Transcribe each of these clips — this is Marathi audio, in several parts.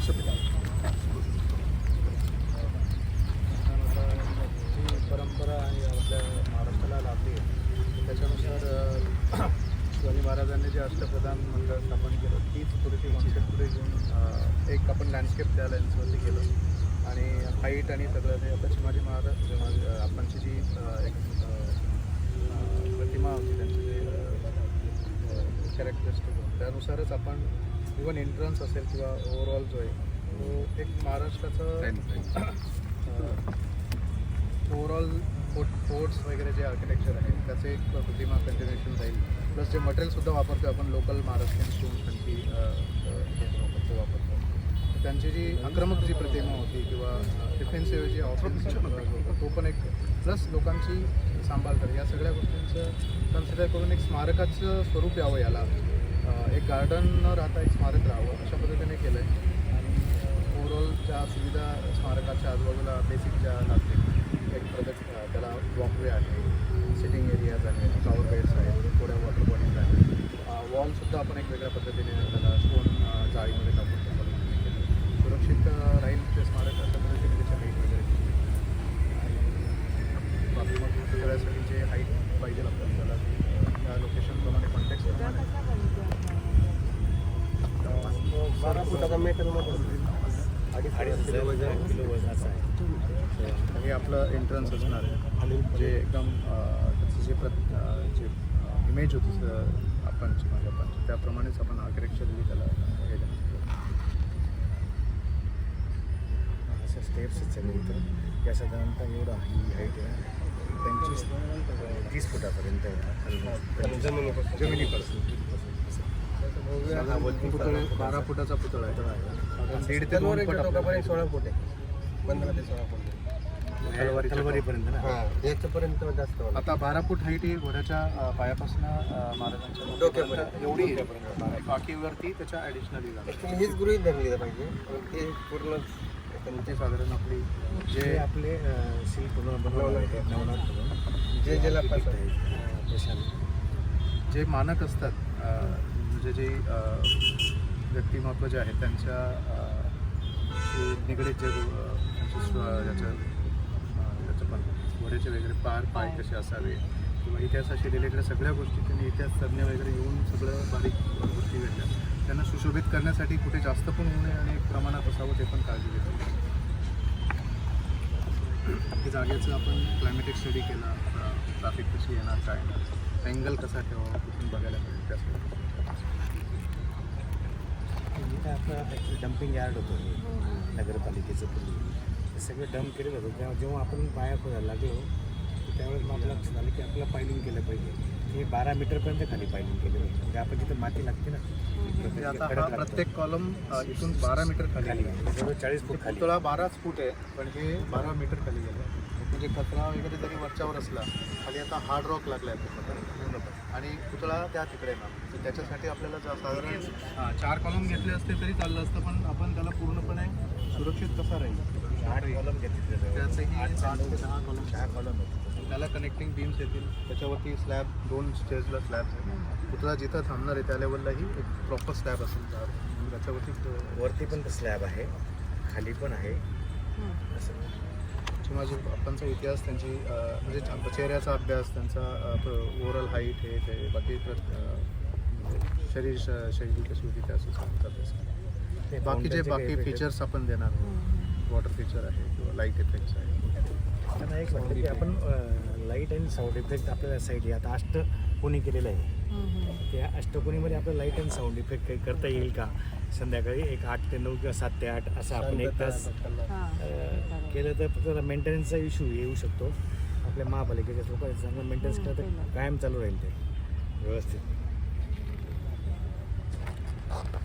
जी परंपरा आणि आपल्या महाराष्ट्राला लाभली आहे. त्याच्यानुसार शिवाजी महाराजांनी जे अष्टप्रधान मंडळ स्थापन केलं तीच पुरेशी कॉन्सेप्ट पुढे घेऊन एक आपण लँडस्केप त्या लेन्सवरती केलं आणि हाईट आणि सगळं ते आपल्या शिवाजी महाराज आपणची जी एक प्रतिमा होती त्यांची जे कॅरेक्टरिस्टिक त्यानुसारच आपण इवन एंट्रन्स असेल किंवा ओव्हरऑल जो आहे तो एक महाराष्ट्राचं ओव्हरऑल फोर्ट फोर्ट्स वगैरे जे आर्किटेक्चर आहे त्याचे एक प्रतिमा कंटिन्युएशन जाईल. प्लस जे मटेरियलसुद्धा वापरतो आपण लोकल महाराष्ट्रीयन स्टोन आणखी वापरतो वापरतो. त्यांची जी आक्रमक जी प्रतिमा होती किंवा डिफेन्सिव्ह जी होता. तो पण एक प्लस लोकांची सांभाळ कर. या सगळ्या गोष्टींचं कन्सिडर करून एक स्मारकाचं स्वरूप यावं याला. एक गार्डन न राहता एक स्मारक राहावं अशा पद्धतीने केलं आहे आणि ओव्हरऑल ज्या सुविधा स्मारकाच्या आजूबाजूला बेसिक ज्या लागतील एक प्रगत त्याला वॉकवे आहे सिटिंग एरियाज आहेत फ्लॉवर बेड्स आहेत थोड्या वॉटर बॉडीज आहेत. वॉलसुद्धा आपण एक वेगळ्या पद्धतीने त्याला स्टोन जाळीमध्ये टाकून सुरक्षित राहील ते स्मारक अशा पद्धतीने त्याच्या हाईट वगैरे केली. आणि बाकी मग सगळ्यासाठी जे हाईट पाहिजे आपल्याला त्याला अ, त्या लोकेशनप्रमाणे कॉन्टॅक्ट बारा फुटाचा मेटलमध्ये अडीच किलो वजन किलो आहे हे आपलं एंट्रन्स असणार आहे. जे एकदम जे प्रत जे इमेज होती आपणची माझ्या आपणची त्याप्रमाणेच आपण आर्किटेक्चरली त्याला हे केलं. असं स्टेप्स सगळे इथं. या साधारणतः एवढं ही हाईट आहे. पंचवीस तीस फुटापर्यंत आहे. जमिनीपासून. जमिनीपासून. पुतळे बारा फुटाचा पुतळा आहे दीड ते दोन फूट सोळा फूट आहे पंधरा ते सोळा फूट हा याच्यापर्यंत जास्त. आता बारा फूट हाईट ही घोड्याच्या पायापासून महाराजांच्या डोक्यापर्यंत. एवढी. बाकीवरती त्याच्या ॲडिशनली हीच गृहीत धरली पाहिजे ते पूर्ण ते साधारण आपली जे आपले शिल्प बनवलं आहे नवनाथ जे ज्याला जे मानक असतात म्हणजे जे व्यक्तिमत्व जे आहे त्यांच्या निगडीत जे स्व- याचं पण घोड्याचे वगैरे पार पाय कसे असावे किंवा इतिहासाशी रिलेटेड सगळ्या गोष्टी त्यांनी इतिहास तज्ज्ञ वगैरे येऊन सगळं बारीक गोष्टी घडल्या. त्यांना सुशोभित करण्यासाठी कुठे जास्त पण होऊ नये आणि प्रमाणात असावं ते पण काळजी घेतली. हे जागेचं आपण क्लायमेटिक स्टडी केला ट्रॅफिक कशी येणार काय येणार अँगल कसा ठेवावा कुठून बघायला मिळेल त्यासाठी. इथं आपलं डम्पिंग यार्ड होतं नगरपालिकेचं पूर्वी ते सगळं डम्प केलेलं होतं तेव्हा जेव्हा आपण पाया खोदायला लागलो त्यावेळेस मला लक्षात आलं की आपल्याला पायलिंग केलं पाहिजे. हे बारा मीटरपर्यंत खाली पायलिंग केलं पाहिजे म्हणजे आपण जिथं माती लागते ना म्हणजे हा. प्रत्येक कॉलम इथून बारा मीटर खाली. जवळ चाळीस फूट खाली. पुतळा बाराच फूट आहे पण हे बारा मीटर खाली गेलं म्हणजे कचरा वगैरे जरी वरच्यावर असला खाली आता हार्ड रॉक लागला आहे आणि पुतळा त्या तिकडे ना तर त्याच्यासाठी आपल्याला जा- साधारण हां, चार कॉलम घेतले असते तरी चाललं असतं पण आपण त्याला पूर्णपणे सुरक्षित कसा राहील? आठ कॉलम घेतले त्याचंही दहा कॉलम सहा कॉलम होते त्याला कनेक्टिंग बीम्स येतील. त्याच्यावरती स्लॅब दोन स्टेजला स्लॅब आहेत. पुतळा जिथं थांबणार आहे त्या लेवललाही एक प्रॉपर स्लॅब असेल. त्याच्यावरती तो- वरती पण स्लॅब आहे. खाली पण आहे. असं. शिवाजी बाप्पांचा इतिहास त्यांची म्हणजे चेहऱ्याचा अभ्यास त्यांचा ओव्हरऑल हाईट हे ते बाकी म्हणजे शरीर शैली कशी होती त्या असं सांगतात ते बाकीचे fountain चे बाकी फीचर्स आपण देणार वॉटर फीचर आहे किंवा लाइट इफेक्ट्स आहे. त्यांना एक वाटतं की आपण लाइट आणि साऊंड इफेक्ट आपल्याला साईड आता अष्टकोनी केलेलं आहे. त्या अष्टकोनीमध्ये आपलं लाइट अँड साऊंड इफेक्ट काही करता येईल का? संध्याकाळी एक आठ ते नऊ किंवा सात ते आठ असं आपण एक तास केलं तर फक्त मेंटेनन्सचा इश्यू येऊ शकतो. आपल्या महापालिकेच्या लोक चांगलं मेंटेनन्स केलं तर कायम चालू राहील ते. व्यवस्थित.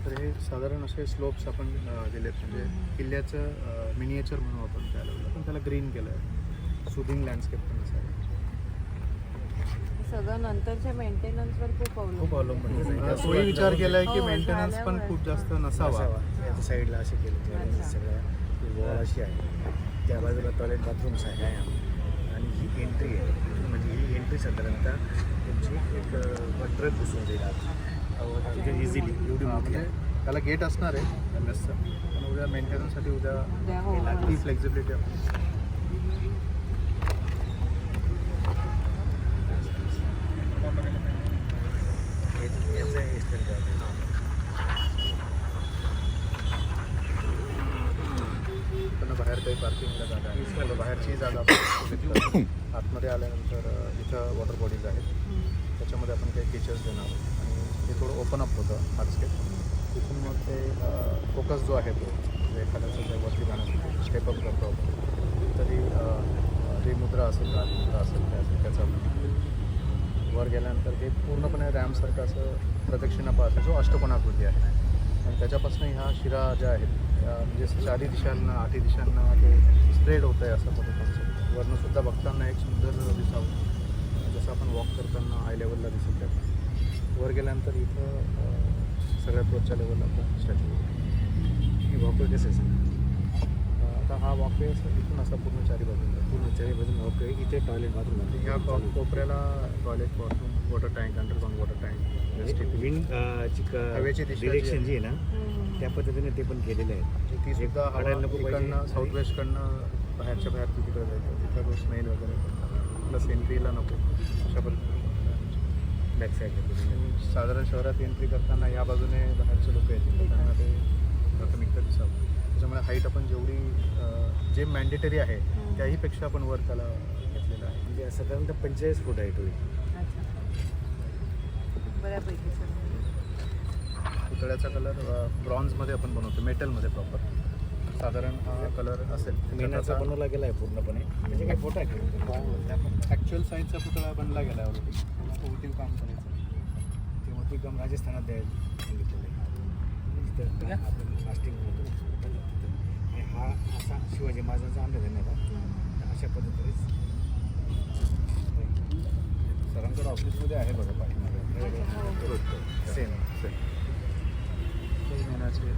तर हे साधारण असे स्लोप्स आपण दिलेत. म्हणजे किल्ल्याचं मिनिएचर म्हणू आपण त्या लेवलला पण त्याला ग्रीन केलं आहे सुदिंग लँडस्केप पण असावं सगळं नंतरच्या मेंटेनन्सवर खूप खूप अवलंबून अवलंबून आता तोही विचार केलाय की हो, मेंटेनन्स पण झाल्यामुळे. खूप जास्त नसावा. याच्या साईडला असे केले अच्छा. सगळं वॉल अशी आहे. त्या बाजूला टॉयलेट बाथरूम्स आहे आणि ही एंट्री आहे. म्हणजे ही एंट्री साधारणतः तुमची एक ट्रक घुसून जाईल आत. तिथे इझिली एवढी हा, मोठी म्हणजे आहे त्याला गेट असणार आहे एम एसचं पण पण उद्या मेंटेनन्ससाठी उद्या उद्या हो. फ्लेक्झिबिलिटी याचं extend करायचं. पण बाहेर काही पार्किंगला जागा आहे. बाहेरची जागा. आतमध्ये आल्यानंतर इथं वॉटर बॉडीज आहेत. त्याच्यामध्ये आपण काही फीचर्स देणार आहोत. आणि ते थोडं ओपन अप होतं हार्डस्केप तिथून मग ते फोकस जो आहे तो एखाद्याचं वरती जाण्यासाठी स्टेप अप करतो तरी जे मुद्रा असेल मुद्रा असेल त्या असेल त्याचा वर गेल्यानंतर हे पूर्णपणे रॅमसारखं असं प्रदक्षिणा पाहतो जो अष्टकोणाकृती आहे. आणि त्याच्यापासून ह्या शिरा ज्या आहेत म्हणजे चारी दिशांना आठी दिशांना ते स्प्रेड होत आहे असं पद्धतीचं वरणंसुद्धा बघताना एक सुंदर दिसावं. जसं आपण वॉक करताना आय लेवलला दिसत आहे वर गेल्यानंतर इथं सगळ्यात वरच्या लेवलला आपला स्टॅच्यू ही वॉकर कसं आहे? आता हा वॉकवे असं इथून असा पूर्ण चारी बाजूला पूर्ण चारी बाजून वॉकर इथे टॉयलेट बाथरूम आणि ह्या को- कोपऱ्याला toilet washroom water tank underground water tank wind हवेची जी डिरेक्शन आहे. जी आहे ना त्या पद्धतीने ते पण केलेले आहे. ती सुद्धा हवा अडायला नको पाहिजे. इकडनं साऊथ वेस्टकडनं बाहेरच्या बाहेर तिकडे जायचं. तिथं तो स्मेल वगैरे प्लस एंट्रीला नको. अशा पद्धतीने. बॅक साईड साधारण शहरात एंट्री करताना या बाजूने बाहेरचे लोक येतील त्यांना ते प्राथमिकता दिसावं. त्याच्यामुळे हाईट आपण जेवढी जे मॅन्डेटरी आहे त्याहीपेक्षा आपण वर त्याला घेतलेलं आहे. म्हणजे साधारणतः पंचेचाळीस फूट आहे होईल अच्छा. बऱ्यापैकी सर पुतळ्याचा कलर ब्रॉन्झमध्ये आपण बनवतो मेटलमध्ये प्रॉपर साधारण हा कलर असेल. मेनाचा बनवला गेला आहे पूर्णपणे. म्हणजे काय फोटो आहे ॲक्च्युअल साईजचा पुतळा बनला गेला आहे ऑलरेडी ओटिंग काम करायचं. ते मोठी काम राजस्थानात द्यायला सांगितलेलं आहे. तिथं हा असा शिवाजी महाराजांचा अंदाज आहे अशा पद्धतीनेच सरांकडे ऑफिसमध्ये आहे बघा पाठीमागे सेम सेम मेनाचे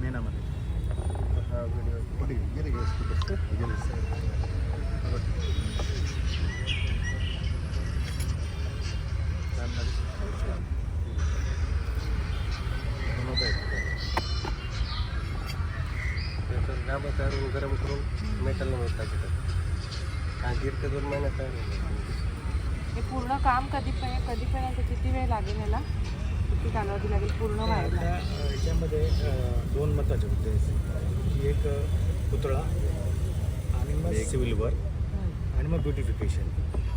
मेनामध्ये हा व्हिडिओ गेले गेले गेले गाभा तयार होऊन गरम करून मेटलला मिळतात तिथं आणि दीड ते दोन महिन्यात तयार होतं हे पूर्ण काम कधी पण कधीपर्यंत किती वेळ लागेल याला? किती कालावधी लागेल पूर्ण व्हायला? याच्यामध्ये दोन महत्त्वाचे मुद्दे आहेत. की एक पुतळा आणि मग सिव्हिल वर्क आणि मग ब्युटिफिकेशन.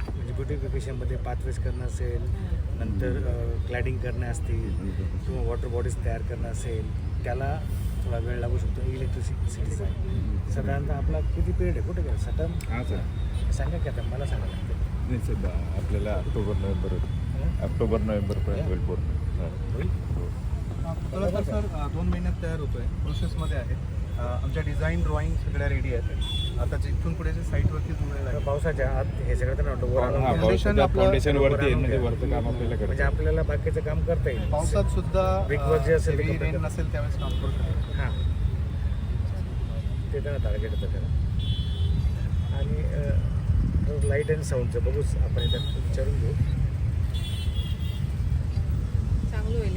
म्हणजे ब्युटिफिकेशनमध्ये पाथवेज करणं असेल नंतर क्लॅडिंग करणं असतील किंवा वॉटर बॉडीज तयार करणं असेल त्याला थोडा वेळ लागू शकतो. इलेक्ट्रिसिटीचा साधारणतः आपला किती पिरियड आहे? कुठे गेला? सटम? हां सर. सांगा की आता मला सांगा लागतं. नाही सध्या आपल्याला ऑक्टोबर नोव्हेंबर ऑक्टोबर नोव्हेंबरपर्यंत होईल पूर्ण. सर दोन महिन्यात तयार होतो आहे प्रोसेसमध्ये आहे. अ, आमच्या डिझाईन ड्रॉइंग सगळ्या रेडी आहेत. आता जिथून पुढे जे साईटवरती आहे पावसाच्या आत हे सगळं तर फाउंडेशन वरती म्हणजे घ्या. वरचं काम आपल्याला म्हणजे आपल्याला बाकीचं काम करता येईल. पावसात सुद्धा जे असेल. नसेल त्यावेळेस काम हां. ते त्यांना टार्गेट होतं त्याला. आणि लाइट अँड साऊंडचं बघूच आपण याच्यात विचारून घेऊ. चांगलं होईल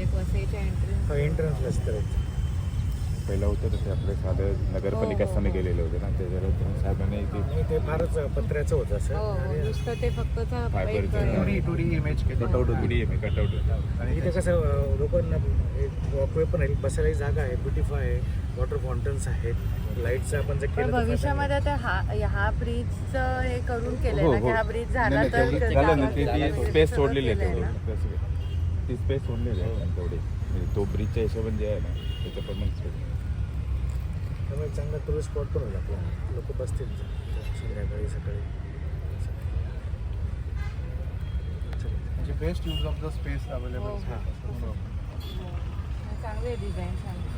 एंट्रन्स एंट्रन्सलाच करायचं पहिलं होतं तसे आपले साधे नगरपालिका हो, हो, स्थानिक हो. गेलेले होते ना त्याच्यावर साहेबांनी ते ते फारच पत्र्याचं होतं असं. हो आणि नुसतं ते फक्त चा- एक, चं. टू डी अ, टू डी इमेज केली. कटआउट होती. मी कटआउट होता. आणि इथे कसं लोकांना एक वॉकवे पण आहे. बसायला जागा आहे. ब्युटिफाय आहे. वॉटर फाउंटन्स आहेत. लाईटचं आपण जर पण केलं तर भविष्यामध्ये आता हा हा ब्रिजचं हे करून केलंय हो, ना? की हो. हा ब्रिज झाला नाही, तर तेवढं ते झालं ना ती ती स्पेस सोडलेली आहे तेवढी. ती स्पेस सोडलेली आहे. तेवढी. म्हणजे तो ब्रिजच्या हिशोबाने जे आहे ना त्याच्या पण. त्यामुळे चांगला टुरिस्ट स्पॉट पण होईल आपला. लोक बसतील. संध्याकाळी सकाळी. म्हणजे best use of the space available हो. चांगली आहे डिझाईन थँक्यू